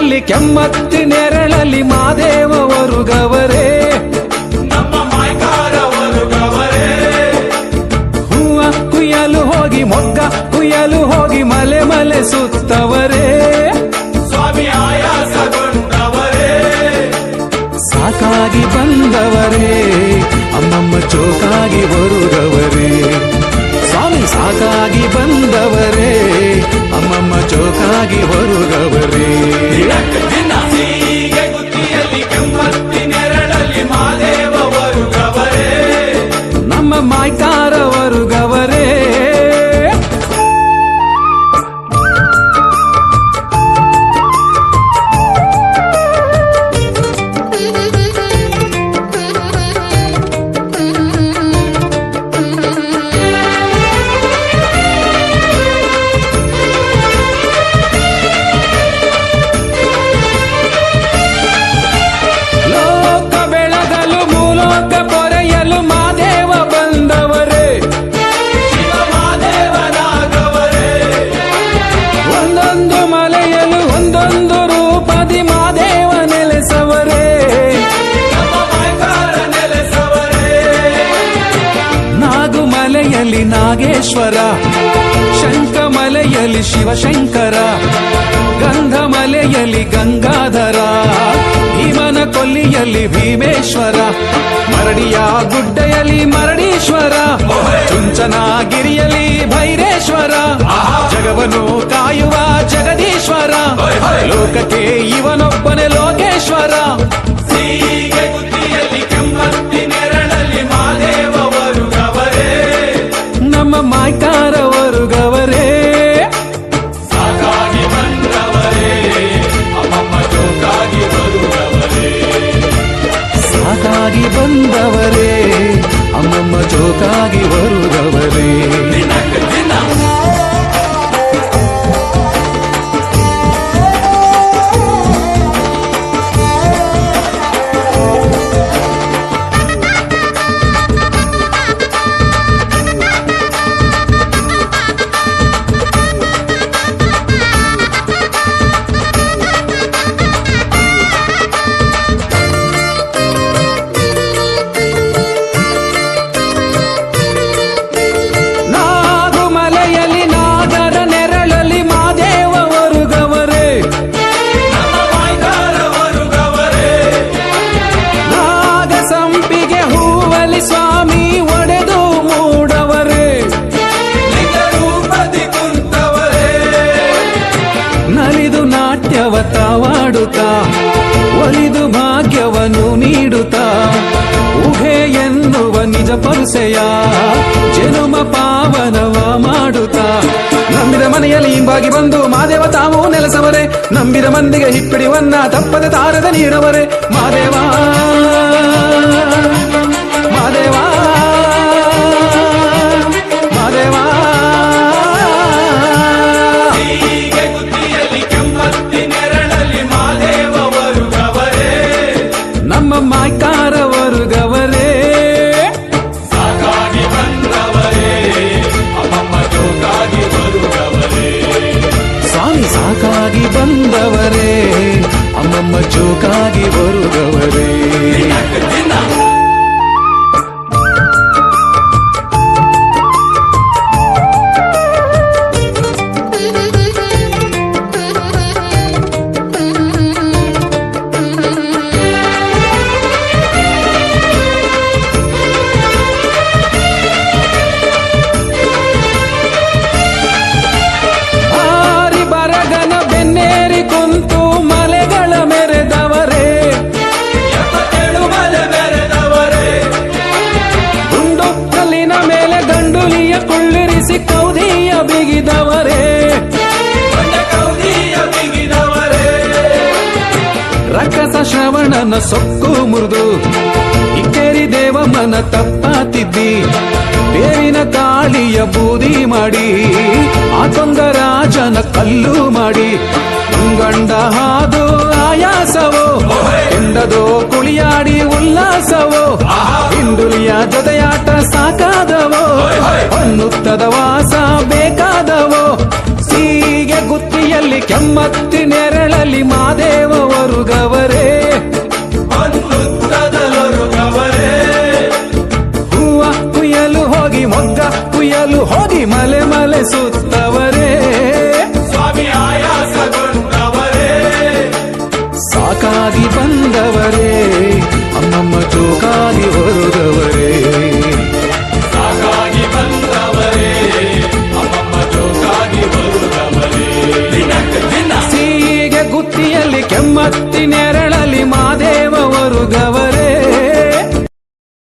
ಗುತ್ತಿಯಲ್ಲಿ ಕೆಮ್ಮತ್ತಿ ನೆರಳಲ್ಲಿ ಮಾದೇವ ಗವರೇ ಹೂವ ಕುಯ್ಯಲು ಹೋಗಿ ಮೊಗ್ಗ ಕುಯ್ಯಲು ಹೋಗಿ ಮಲೆ ಮಲೆ ಸುತ್ತವರೇ. ಸ್ವಾಮಿ ಸಾಕಾಗಿ ಬಂದವರೇ ಅಮ್ಮಮ್ಮ ಚೋಕಾಗಿ ಬರುಗವರೇ. ಸ್ವಾಮಿ ಸಾಕಾಗಿ ಬಂದವರೇ ಅಮ್ಮಮ್ಮ ಚೋಕಾಗಿ ಮಲೆಯಲು ಒಂದೊಂದು ರೂಪದಿ ಮಾದೇವ ನೆಲೆಸವರೇ. ನಾಗು ಮಲೆಯಲ್ಲಿ ನಾಗೇಶ್ವರ ನಾಗುಮಲೆಯಲ್ಲಿ ನಾಗೇಶ್ವರ ಶಿವಶಂಕರ ಶಿವಶಂಕರ ಗಂಧಮಲೆಯಲ್ಲಿ ಗಂಗಾಧರ. ಕೊಲ್ಲಿಯಲ್ಲಿ ಭೀಮೇಶ್ವರ ಮರಡಿಯ ಗುಡ್ಡೆಯಲ್ಲಿ ಮರಡೀಶ್ವರ ಚುಂಚನಗಿರಿಯಲ್ಲಿ ಭೈರೇಶ್ವರ ಜಗವನ್ನು ಕಾಯುವ ಜಗದೀಶ್ವರ ಲೋಕಕ್ಕೆ ಇವನೊಬ್ಬನೇ ಲೋಕೇಶ್ವರ ಚೋಕಾಗಿ ತಾವಾಡುತ್ತಾ ಒಲಿದು ಭಾಗ್ಯವನ್ನು ನೀಡುತ್ತಾ. ಊಹೆ ಎನ್ನುವ ನಿಜ ಪರುಸೆಯ ಜನುಮ ಪಾವನವ ಮಾಡುತ್ತಾ. ನಂಬಿದ ಮನೆಯಲ್ಲಿ ಹಿಂಬಾಗಿ ಬಂದು ಮಾದೇವ ತಾವು ನೆಲೆಸವರೇ. ನಂಬಿದ ಮಂದಿಗೆ ಹಿಪ್ಪಿಡಿವನ್ನ ತಪ್ಪದೆ ತಾರದ ನೀಡವರೇ. ಮಾದೇವ ಶ್ರವಣನ ಸೊಕ್ಕು ಮುರಿದು ಇಕ್ಕೇರಿ ಮನ ತಪ್ಪಾತಿದ್ದಿ. ಬೇರಿನ ಕಾಳಿಯ ಬೂದಿ ಮಾಡಿ, ಆ ರಾಜನ ಕಲ್ಲು ಮಾಡಿ. ಗಂಡ ಹಾದು ಆಯಾಸವೋ ಹಿಂಡದೋ ಕುಳಿಯಾಡಿ ಉಲ್ಲಾಸವೋ ಹಿಂಡುಲಿಯ ಜೊತೆಯಾಟ ಸಾಕಾದವೋ, ಅನ್ನುತ್ತದ ವಾಸ ಬೇಕಾದವೋ. ಸೀಗೆ ಗುತ್ತಿಯಲ್ಲಿ ಕೆಮ್ಮತ್ತಿ ನೆರಳಲ್ಲಿ